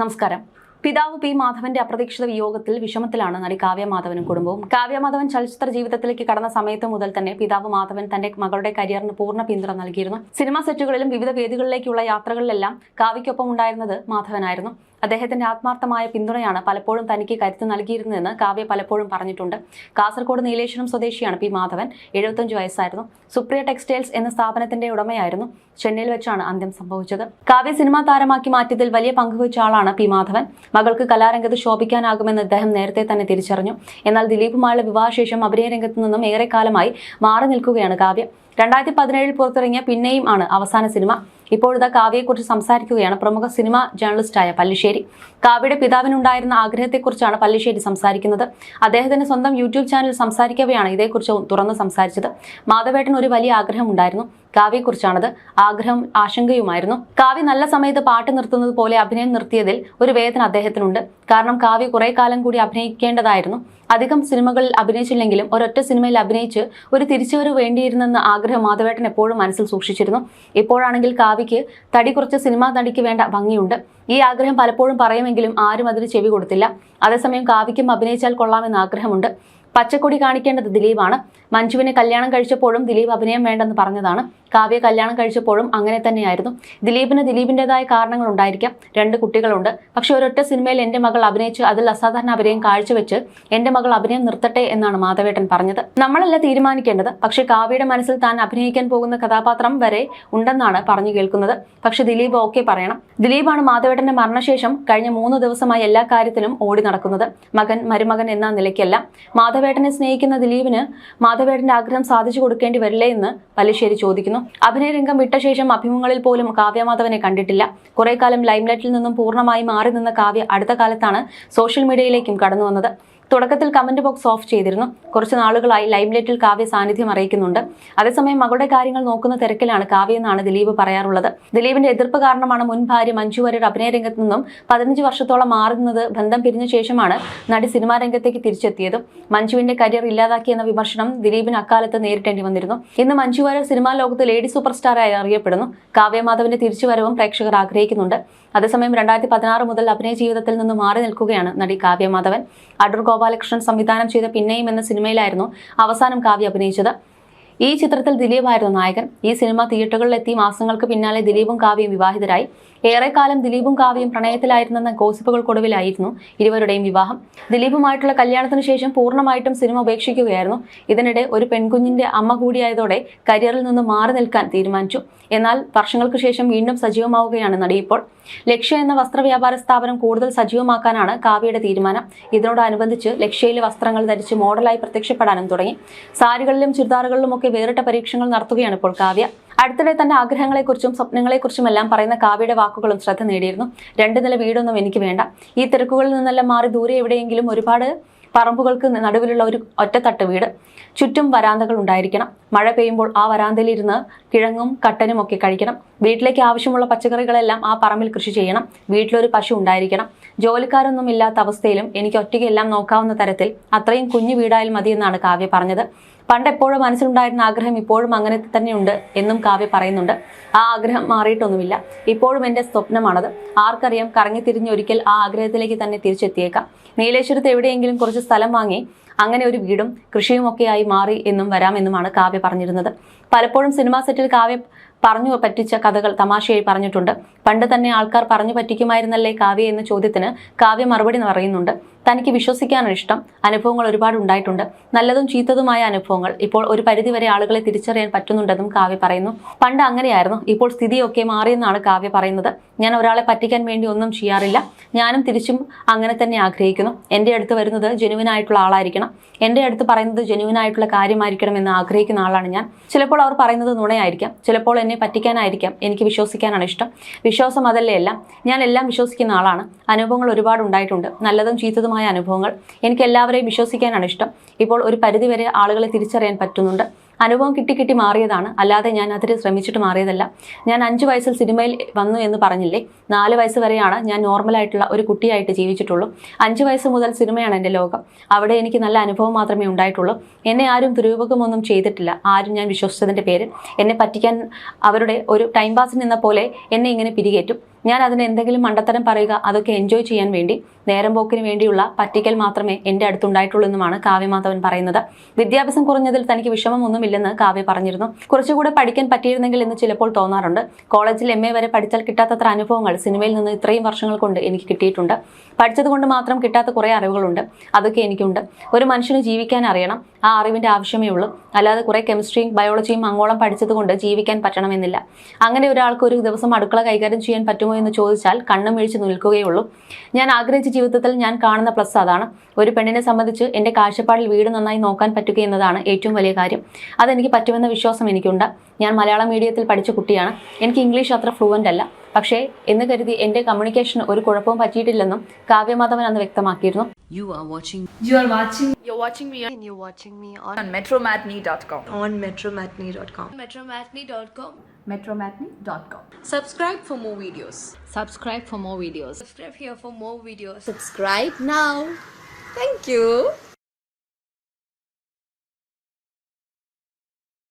നമസ്കാരം. പിതാവ് പി മാധവന്റെ അപ്രതീക്ഷിത വിയോഗത്തിൽ വിഷമത്തിലാണ് നടി കാവ്യ മാധവനും കുടുംബവും. കാവ്യ മാധവൻ ചലച്ചിത്ര ജീവിതത്തിലേക്ക് കടന്ന സമയത്ത് മുതൽ തന്നെ പിതാവ് മാധവൻ തന്റെ മകളുടെ കരിയറിന് പൂർണ പിന്തുണ നൽകിയിരുന്നു. സിനിമാ സെറ്റുകളിലും വിവിധ വേദികളിലേക്കുള്ള യാത്രകളിലെല്ലാം കാവ്യയ്ക്കൊപ്പം ഉണ്ടായിരുന്നത് മാധവനായിരുന്നു. അദ്ദേഹത്തിന്റെ ആത്മാർത്ഥമായ പിന്തുണയാണ് പലപ്പോഴും തനിക്ക് കരുത്ത് നൽകിയിരുന്നതെന്ന് കാവ്യ പലപ്പോഴും പറഞ്ഞിട്ടുണ്ട്. കാസർഗോഡ് നീലേശ്വരം സ്വദേശിയാണ് പി മാധവൻ. എഴുപത്തഞ്ച് വയസ്സായിരുന്നു. സുപ്രിയ ടെക്സ്റ്റൈൽസ് എന്ന സ്ഥാപനത്തിന്റെ ഉടമയായിരുന്നു ചെന്നൈയിൽ വെച്ചാണ് അന്ത്യം സംഭവിച്ചത്. കാവ്യ സിനിമാ താരമാക്കി മാറ്റിയതിൽ വലിയ പങ്കുവച്ച ആളാണ് പി മാധവൻ. മകൾക്ക് കലാരംഗത്ത് ശോഭിക്കാനാകുമെന്ന് അദ്ദേഹം നേരത്തെ തന്നെ തിരിച്ചറിഞ്ഞു. എന്നാൽ ദിലീപുമായുള്ള വിവാഹശേഷം അഭിനയ രംഗത്തു നിന്നും ഏറെക്കാലമായി മാറി നിൽക്കുകയാണ് കാവ്യ. രണ്ടായിരത്തി പതിനേഴിൽ പുറത്തിറങ്ങിയ പിന്നെയും ആണ് അവസാന സിനിമ. ഇപ്പോഴത്തെ കാവ്യയെക്കുറിച്ച് സംസാരിക്കുകയാണ് പ്രമുഖ സിനിമാ ജേർണലിസ്റ്റായ പല്ലിശ്ശേരി. കാവ്യയുടെ പിതാവിനുണ്ടായിരുന്ന ആഗ്രഹത്തെക്കുറിച്ചാണ് പല്ലിശ്ശേരി സംസാരിക്കുന്നത്. അദ്ദേഹത്തിന്റെ സ്വന്തം യൂട്യൂബ് ചാനൽ സംസാരിക്കവെയാണ് ഇതേക്കുറിച്ച് തുറന്ന് സംസാരിച്ചത്. മാധവേട്ടൻ ഒരു വലിയ ആഗ്രഹം ഉണ്ടായിരുന്നു കാവ്യയെക്കുറിച്ചാണത്. ആഗ്രഹം ആശങ്കയുമായിരുന്നു. കാവ്യ നല്ല സമയത്ത് പാട്ട് നിർത്തുന്നത് പോലെ അഭിനയം നിർത്തിയതിൽ ഒരു വേദന അദ്ദേഹത്തിനുണ്ട്. കാരണം കാവ്യ കുറെ കാലം കൂടി അഭിനയിക്കേണ്ടതായിരുന്നു. അധികം സിനിമകളിൽ അഭിനയിച്ചില്ലെങ്കിലും ഒരൊറ്റ സിനിമയിൽ അഭിനയിച്ച് ഒരു തിരിച്ചുവരവ് വേണ്ടിയിരുന്നെന്ന് ആഗ്രഹം മാധവേട്ടൻ എപ്പോഴും മനസ്സിൽ സൂക്ഷിച്ചിരുന്നു. ഇപ്പോഴാണെങ്കിൽ കാവ്യയ്ക്ക് തടി കുറച്ച് സിനിമാ നടിക്ക് വേണ്ട ഭംഗിയുണ്ട്. ഈ ആഗ്രഹം പലപ്പോഴും പറയുമെങ്കിലും ആരും അതിന് ചെവി കൊടുത്തില്ല. അതേസമയം കാവ്യയ്ക്കും അഭിനയിച്ചാൽ കൊള്ളാമെന്ന് ആഗ്രഹമുണ്ട്. പച്ചക്കൊടി കാണിക്കേണ്ടത് ദിലീപാണ്. മഞ്ജുവിനെ കല്യാണം കഴിച്ചപ്പോഴും ദിലീപ് അഭിനയം വേണ്ടെന്ന് പറഞ്ഞതാണ്. കാവ്യ കല്യാണം കഴിച്ചപ്പോഴും അങ്ങനെ തന്നെയായിരുന്നു. ദിലീപിന് ദിലീപിന്റെതായ കാരണങ്ങൾ ഉണ്ടായിരിക്കാം. രണ്ട് കുട്ടികളുണ്ട്. പക്ഷെ ഒരൊറ്റ സിനിമയിൽ എന്റെ മകൾ അഭിനയിച്ച് അതിൽ അസാധാരണ അഭിനയം കാഴ്ചവെച്ച് എന്റെ മകൾ അഭിനയം നിർത്തട്ടെ എന്നാണ് മാധവേട്ടൻ പറഞ്ഞത്. നമ്മളല്ല തീരുമാനിക്കേണ്ടത്. പക്ഷേ കാവ്യയുടെ മനസ്സിൽ താൻ അഭിനയിക്കാൻ പോകുന്ന കഥാപാത്രം വരെ ഉണ്ടെന്നാണ് പറഞ്ഞു കേൾക്കുന്നത്. പക്ഷേ ദിലീപ് ഓക്കെ പറയണം. ദിലീപാണ് മാധവേട്ടന്റെ മരണശേഷം കഴിഞ്ഞ മൂന്ന് ദിവസമായി എല്ലാ കാര്യത്തിലും ഓടി നടക്കുന്നത്. മകൻ മരുമകൻ എന്ന നിലയ്ക്കല്ല. മാധവേട്ടനെ സ്നേഹിക്കുന്ന ദിലീപിന് മാധവേട്ടന്റെ ആഗ്രഹം സാധിച്ചു കൊടുക്കേണ്ടി വരില്ലേ എന്ന് പല്ലിശ്ശേരി ചോദിക്കുന്നു. അഭിനയരംഗം വിട്ട ശേഷം അഭിമുഖങ്ങളിൽ പോലും കാവ്യമാധവനെ കണ്ടിട്ടില്ല. കുറെ കാലം ലൈംലൈറ്റിൽ നിന്നും പൂർണമായി മാറി നിന്ന കാവ്യ അടുത്ത കാലത്താണ് സോഷ്യൽ മീഡിയയിലേക്കും കടന്നു വന്നത്. തുടക്കത്തിൽ കമന്റ് ബോക്സ് ഓഫ് ചെയ്തിരുന്നു. കുറച്ച് നാളുകളായി ലൈംലൈറ്റിൽ കാവ്യ സാന്നിധ്യം അറിയിക്കുന്നുണ്ട്. അതേസമയം മകളുടെ കാര്യങ്ങൾ നോക്കുന്ന തിരക്കിലാണ് കാവ്യ എന്നാണ് ദിലീപ് പറയാറുള്ളത്. ദിലീപിന്റെ എതിർപ്പ് കാരണമാണ് മുൻ ഭാര്യ മഞ്ജു വാര്യർ അഭിനയ രംഗത്ത് നിന്നും പതിനഞ്ച് വർഷത്തോളം മാറുന്നത് ബന്ധം പിരിഞ്ഞ ശേഷമാണ് നടി സിനിമാ രംഗത്തേക്ക് തിരിച്ചെത്തിയത്. മഞ്ജുവിന്റെ കരിയർ ഇല്ലാതാക്കിയെന്ന വിമർശനം ദിലീപിന് അക്കാലത്ത് നേരിട്ടേണ്ടി വന്നിരുന്നു. ഇന്ന് മഞ്ജു വാര്യർ സിനിമാ ലോകത്ത് ലേഡി സൂപ്പർ സ്റ്റാറായി അറിയപ്പെടുന്നു. കാവ്യ മാധവന്റെ തിരിച്ചുവരവും പ്രേക്ഷകർ ആഗ്രഹിക്കുന്നുണ്ട്. അതേസമയം രണ്ടായിരത്തി പതിനാറ് മുതൽ അഭിനയ ജീവിതത്തിൽ നിന്ന് മാറി നിൽക്കുകയാണ് നടി കാവ്യ മാധവൻ. അടൂർ ഗോപാലകൃഷ്ണൻ സംവിധാനം ചെയ്ത പിന്നെയും എന്ന സിനിമയിലായിരുന്നു അവസാനം കാവ്യ അഭിനയിച്ചത്. ഈ ചിത്രത്തിൽ ദിലീപായിരുന്നു നായകൻ. ഈ സിനിമ തിയേറ്ററുകളിലെത്തി മാസങ്ങൾക്ക് പിന്നാലെ ദിലീപും കാവ്യയും വിവാഹിതരായി. ഏറെക്കാലം ദിലീപും കാവ്യയും പ്രണയത്തിലായിരുന്നെന്ന ഗോസിപ്പുകൾക്കൊടുവിലായിരുന്നു ഇരുവരുടെയും വിവാഹം. ദിലീപുമായിട്ടുള്ള കല്യാണത്തിന് ശേഷം പൂർണമായിട്ടും സിനിമ ഉപേക്ഷിക്കുകയായിരുന്നു. ഇതിനിടെ ഒരു പെൺകുഞ്ഞിന്റെ അമ്മ കൂടിയായതോടെ കരിയറിൽ നിന്ന് മാറി നിൽക്കാൻ തീരുമാനിച്ചു. എന്നാൽ വർഷങ്ങൾക്ക് ശേഷം വീണ്ടും സജീവമാവുകയാണ് നടി ഇപ്പോൾ. ലക്ഷ്യ എന്ന വസ്ത്രവ്യാപാര സ്ഥാപനം കൂടുതൽ സജീവമാക്കാനാണ് കാവ്യയുടെ തീരുമാനം. ഇതിനോടനുബന്ധിച്ച് ലക്ഷ്യയിലെ വസ്ത്രങ്ങൾ ധരിച്ച് മോഡലായി പ്രത്യക്ഷപ്പെടാനും തുടങ്ങി. സാരികളിലും ചുരിദാറുകളിലുമൊക്കെ വേറിട്ട പരീക്ഷണങ്ങൾ നടത്തുകയാണ് ഇപ്പോൾ കാവ്യ. അടുത്തിടെ തന്റെ ആഗ്രഹങ്ങളെക്കുറിച്ചും സ്വപ്നങ്ങളെക്കുറിച്ചും എല്ലാം പറയുന്ന കാവ്യയുടെ വാക്കുകളും ശ്രദ്ധ നേടിയിരുന്നു. രണ്ട് നില വീടൊന്നും എനിക്ക് വേണ്ട. ഈ തിരക്കുകളിൽ നിന്നെല്ലാം മാറി ദൂരെ എവിടെയെങ്കിലും ഒരുപാട് പറമ്പുകൾക്ക് നടുവിലുള്ള ഒരു ഒറ്റത്തട്ട് വീട്. ചുറ്റും വരാന്തകൾ ഉണ്ടായിരിക്കണം. മഴ പെയ്യുമ്പോൾ ആ വരാന്തയിലിരുന്ന് കിഴങ്ങും കട്ടനും ഒക്കെ കഴിക്കണം. വീട്ടിലേക്ക് ആവശ്യമുള്ള പച്ചക്കറികളെല്ലാം ആ പറമ്പിൽ കൃഷി ചെയ്യണം. വീട്ടിലൊരു പശു ഉണ്ടായിരിക്കണം. ജോലിക്കാരൊന്നും ഇല്ലാത്ത അവസ്ഥയിലും എനിക്ക് ഒറ്റയ്ക്ക് എല്ലാം നോക്കാവുന്ന തരത്തിൽ അത്രയും കുഞ്ഞു വീടായാൽ മതിയെന്നാണ് കാവ്യ പറഞ്ഞത്. പണ്ട് എപ്പോഴും മനസ്സിലുണ്ടായിരുന്ന ആഗ്രഹം ഇപ്പോഴും അങ്ങനെ തന്നെയുണ്ട് എന്നും കാവ്യ പറയുന്നുണ്ട്. ആ ആഗ്രഹം മാറിയിട്ടൊന്നുമില്ല. ഇപ്പോഴും എന്റെ സ്വപ്നമാണത്. ആർക്കറിയാം കറങ്ങിത്തിരിഞ്ഞ് ഒരിക്കൽ ആ ആഗ്രഹത്തിലേക്ക് തന്നെ തിരിച്ചെത്തിയേക്കാം. നീലേശ്വരത്ത് എവിടെയെങ്കിലും കുറച്ച് സ്ഥലം വാങ്ങി അങ്ങനെ ഒരു വീടും കൃഷിയുമൊക്കെയായി മാറി എന്നും വരാമെന്നുമാണ് കാവ്യ പറഞ്ഞിരുന്നത്. പലപ്പോഴും സിനിമാ സെറ്റിൽ കാവ്യ പറഞ്ഞു പറ്റിച്ച കഥകൾ തമാശയായി പറഞ്ഞിട്ടുണ്ട്. പണ്ട് തന്നെ ആൾക്കാർ പറഞ്ഞു പറ്റിക്കുമായിരുന്നല്ലേ കാവ്യ എന്ന ചോദ്യത്തിന് കാവ്യ മറുപടി പറയുന്നുണ്ട്. തനിക്ക് വിശ്വസിക്കാനാണ് ഇഷ്ടം. അനുഭവങ്ങൾ ഒരുപാട് ഉണ്ടായിട്ടുണ്ട്. നല്ലതും ചീത്തതുമായ അനുഭവങ്ങൾ ഇപ്പോൾ ഒരു പരിധിവരെ ആളുകളെ തിരിച്ചറിയാൻ പറ്റുന്നുണ്ടെന്നും കാവ്യ പറയുന്നു. പണ്ട് അങ്ങനെയായിരുന്നു. ഇപ്പോൾ സ്ഥിതിയൊക്കെ മാറിയെന്നാണ് കാവ്യ പറയുന്നത്. ഞാൻ ഒരാളെ പറ്റിക്കാൻ വേണ്ടി ഒന്നും ചെയ്യാറില്ല. ഞാനും തിരിച്ചും അങ്ങനെ തന്നെ ആഗ്രഹിക്കുന്നു. എന്റെ അടുത്ത് വരുന്നത് ജെനുവിനായിട്ടുള്ള ആളായിരിക്കണം. എന്റെ അടുത്ത് പറയുന്നത് ജെനുവിനായിട്ടുള്ള കാര്യമായിരിക്കണം എന്ന് ആഗ്രഹിക്കുന്ന ആളാണ് ഞാൻ. ചിലപ്പോൾ അവർ പറയുന്നത് നുണയായിരിക്കാം. ചിലപ്പോൾ എന്നെ പറ്റിക്കാനായിരിക്കാം. എനിക്ക് വിശ്വസിക്കാനാണ് ഇഷ്ടം. വിശ്വാസം അതല്ലേ എല്ലാം. ഞാൻ എല്ലാം വിശ്വസിക്കുന്ന ആളാണ്. അനുഭവങ്ങൾ ഒരുപാട് ഉണ്ടായിട്ടുണ്ട്. നല്ലതും ചീത്തതുമായ അനുഭവങ്ങൾ എനിക്ക് എല്ലാവരെയും വിശ്വസിക്കാനാണ് ഇഷ്ടം. ഇപ്പോൾ ഒരു പരിധിവരെ ആളുകളെ തിരിച്ചറിയാൻ പറ്റുന്നുണ്ട്. അനുഭവം കിട്ടി കിട്ടി മാറിയതാണ്. അല്ലാതെ ഞാൻ അതിൽ ശ്രമിച്ചിട്ട് മാറിയതല്ല. ഞാൻ അഞ്ച് വയസ്സിൽ സിനിമയിൽ വന്നു എന്ന് പറഞ്ഞില്ലേ? നാല് വയസ്സ് വരെയാണ് ഞാൻ നോർമലായിട്ടുള്ള ഒരു കുട്ടിയായിട്ട് ജീവിച്ചിട്ടുള്ളൂ. അഞ്ച് വയസ്സ് മുതൽ സിനിമയാണ് എന്റെ ലോകം. അവിടെ എനിക്ക് നല്ല അനുഭവം മാത്രമേ ഉണ്ടായിട്ടുള്ളൂ. എന്നെ ആരും ദുരുപയോഗമൊന്നും ചെയ്തിട്ടില്ല. ആരും ഞാൻ വിശ്വസിച്ചതിന്റെ പേര് എന്നെ പറ്റിക്കാൻ അവരുടെ ഒരു ടൈം പാസിന് നിന്ന പോലെ എന്നെ ഇങ്ങനെ പിരികേറ്റും. ഞാൻ അതിന് എന്തെങ്കിലും മണ്ടത്തരം പറയുക അതൊക്കെ എൻജോയ് ചെയ്യാൻ വേണ്ടി നേരം പോക്കിന് വേണ്ടിയുള്ള പറ്റിക്കൽ മാത്രമേ എന്റെ അടുത്തുണ്ടായിട്ടുള്ളൂ എന്നുമാണ് കാവ്യമാധവൻ പറയുന്നത്. വിദ്യാഭ്യാസം കുറഞ്ഞതിൽ തനിക്ക് വിഷമമൊന്നുമില്ലെന്ന് കാവ്യ പറഞ്ഞിരുന്നു. കുറച്ചുകൂടെ പഠിക്കാൻ പറ്റിയിരുന്നെങ്കിൽ എന്ന് ചിലപ്പോൾ തോന്നാറുണ്ട്. കോളേജിൽ എം എ വരെ പഠിച്ചാൽ കിട്ടാത്തത്ര അനുഭവങ്ങൾ സിനിമയിൽ നിന്ന് ഇത്രയും വർഷങ്ങൾ കൊണ്ട് എനിക്ക് കിട്ടിയിട്ടുണ്ട്. പഠിച്ചത് കൊണ്ട് മാത്രം കിട്ടാത്ത കുറേ അറിവുകളുണ്ട്. അതൊക്കെ എനിക്കുണ്ട്. ഒരു മനുഷ്യന് ജീവിക്കാൻ അറിയണം. ആ അറിവിന്റെ ആവശ്യമേ ഉള്ളൂ. അല്ലാതെ കുറേ കെമിസ്ട്രിയും ബയോളജിയും അങ്ങോളം പഠിച്ചതുകൊണ്ട് ജീവിക്കാൻ പറ്റണമെന്നില്ല. അങ്ങനെ ഒരാൾക്ക് ഒരു ദിവസം അടുക്കള കൈകാര്യം ചെയ്യാൻ പറ്റുമോ എന്ന് ചോദിച്ചാൽ കണ്ണും വീഴ്ച നിൽക്കുകയുള്ളൂ. ഞാൻ ആഗ്രഹിച്ച ജീവിതത്തിൽ ഞാൻ കാണുന്ന പ്ലസ് അതാണ്. ഒരു പെണ്ണിനെ സംബന്ധിച്ച് എന്റെ കാഴ്ചപ്പാടിൽ വീട് നന്നായി നോക്കാൻ പറ്റുക എന്നതാണ് ഏറ്റവും വലിയ കാര്യം. അതെനിക്ക് പറ്റുമെന്ന വിശ്വാസം എനിക്കുണ്ട്. ഞാൻ മലയാളം മീഡിയത്തിൽ പഠിച്ച കുട്ടിയാണ്. എനിക്ക് ഇംഗ്ലീഷ് അത്ര ഫ്ലുവന്റ് അല്ല. പക്ഷേ എന്ന് കരുതി എന്റെ കമ്മ്യൂണിക്കേഷന് ഒരു കുഴപ്പവും പറ്റിയിട്ടില്ലെന്നും കാവ്യമാധവൻ അന്ന് വ്യക്തമാക്കിയിരുന്നു You are watching You are watching You're watching me and you're watching me on, on metromatney.com. on metromatney.com. Metromatney.com. metromatney.com. Subscribe for more videos. Subscribe for more videos. Subscribe here for more videos. Subscribe now. Thank you.